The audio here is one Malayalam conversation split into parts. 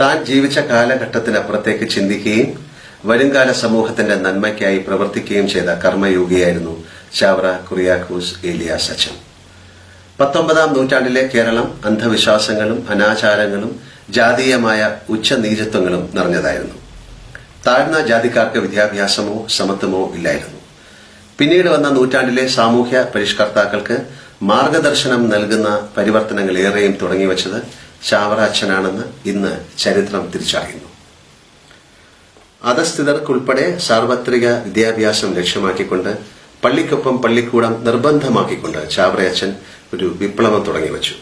താൻ ജീവിച്ച കാലഘട്ടത്തിനപ്പുറത്തേക്ക് ചിന്തിക്കുകയും വരുംകാല സമൂഹത്തിന്റെ നന്മയ്ക്കായി പ്രവർത്തിക്കുകയും ചെയ്ത കർമ്മയോഗിയായിരുന്നു ചാവറ കുറിയാക്കൂസ് ഏലിയ സച്ചൻ പത്തൊമ്പതാം നൂറ്റാണ്ടിലെ കേരളം അന്ധവിശ്വാസങ്ങളും അനാചാരങ്ങളും ജാതീയമായ ഉച്ചനീചത്വങ്ങളും നിറഞ്ഞതായിരുന്നു. താഴ്ന്ന ജാതിക്കാർക്ക് വിദ്യാഭ്യാസമോ സമത്വമോ ഇല്ലായിരുന്നു. പിന്നീട് വന്ന നൂറ്റാണ്ടിലെ സാമൂഹ്യ പരിഷ്കർത്താക്കൾക്ക് മാർഗദർശനം നൽകുന്ന പരിവർത്തനങ്ങൾ ഏറെയും തുടങ്ങിവച്ചത് ചാവറ അച്ഛനാണെന്ന് ഇന്ന് ചരിത്രം തിരിച്ചറിയുന്നു. അധസ്ഥിതർക്കുൾപ്പെടെ സാർവത്രിക വിദ്യാഭ്യാസം ലക്ഷ്യമാക്കിക്കൊണ്ട് പള്ളിക്കൊപ്പം പള്ളിക്കൂടം നിർബന്ധമാക്കിക്കൊണ്ട് ചാവറയച്ചൻ ഒരു വിപ്ലവം തുടങ്ങിവച്ചു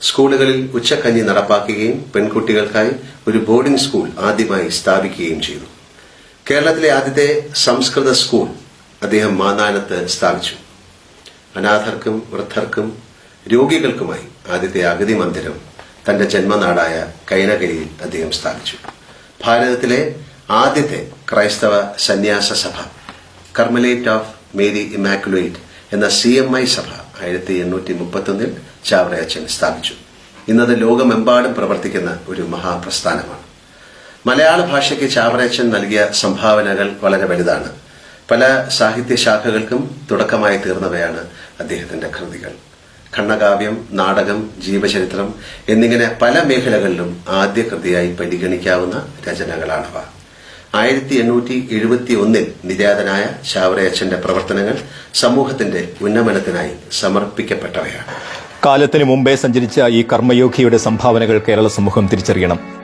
സ്കൂളുകളിൽ ഉച്ചക്കഞ്ഞി നടപ്പാക്കുകയും പെൺകുട്ടികൾക്കായി ഒരു ബോർഡിംഗ് സ്കൂൾ ആദ്യമായി സ്ഥാപിക്കുകയും ചെയ്തു. കേരളത്തിലെ ആദ്യത്തെ സംസ്കൃത സ്കൂൾ അദ്ദേഹം മാനാനത്ത് സ്ഥാപിച്ചു. അനാഥർക്കും വൃദ്ധർക്കും രോഗികൾക്കുമായി ആദ്യത്തെ അഗതി മന്ദിരം തന്റെ ജന്മനാടായ കൈനകരിയിൽ അദ്ദേഹം സ്ഥാപിച്ചു. ഭാരതത്തിലെ ആദ്യത്തെ ക്രൈസ്തവ സന്യാസ സഭ കർമലേറ്റ് ഓഫ് മേരി ഇമാക്കുലേറ്റ് എന്ന സി എം ഐ സഭ ആയിരത്തി എണ്ണൂറ്റി മുപ്പത്തൊന്നിൽ ചാവറയച്ചൻ സ്ഥാപിച്ചു. ഇന്നത് ലോകമെമ്പാടും പ്രവർത്തിക്കുന്ന ഒരു മഹാപ്രസ്ഥാനമാണ്. മലയാള ഭാഷയ്ക്ക് ചാവറയച്ചൻ നൽകിയ സംഭാവനകൾ വളരെ വലുതാണ്. പല സാഹിത്യശാഖകൾക്കും തുടക്കമായി തീർന്നവയാണ് അദ്ദേഹത്തിന്റെ കൃതികൾ. ഖണ്ഡകാവ്യം നാടകം ജീവചരിത്രം എന്നിങ്ങനെ പല മേഖലകളിലും ആദ്യ കൃതിയായി പരിഗണിക്കാവുന്ന രചനകളാണവ. ആയിരത്തി എണ്ണൂറ്റി എഴുപത്തി ഒന്നിൽ നിര്യാതനായ ചാവറയച്ചന്റെ പ്രവർത്തനങ്ങൾ സമൂഹത്തിന്റെ ഉന്നമനത്തിനായി സമർപ്പിക്കപ്പെട്ടവയാണ്. കാലത്തിന് മുമ്പേ സഞ്ചരിച്ച ഈ കർമ്മയോഗിയുടെ സംഭാവനകൾ കേരള സമൂഹം തിരിച്ചറിയണം.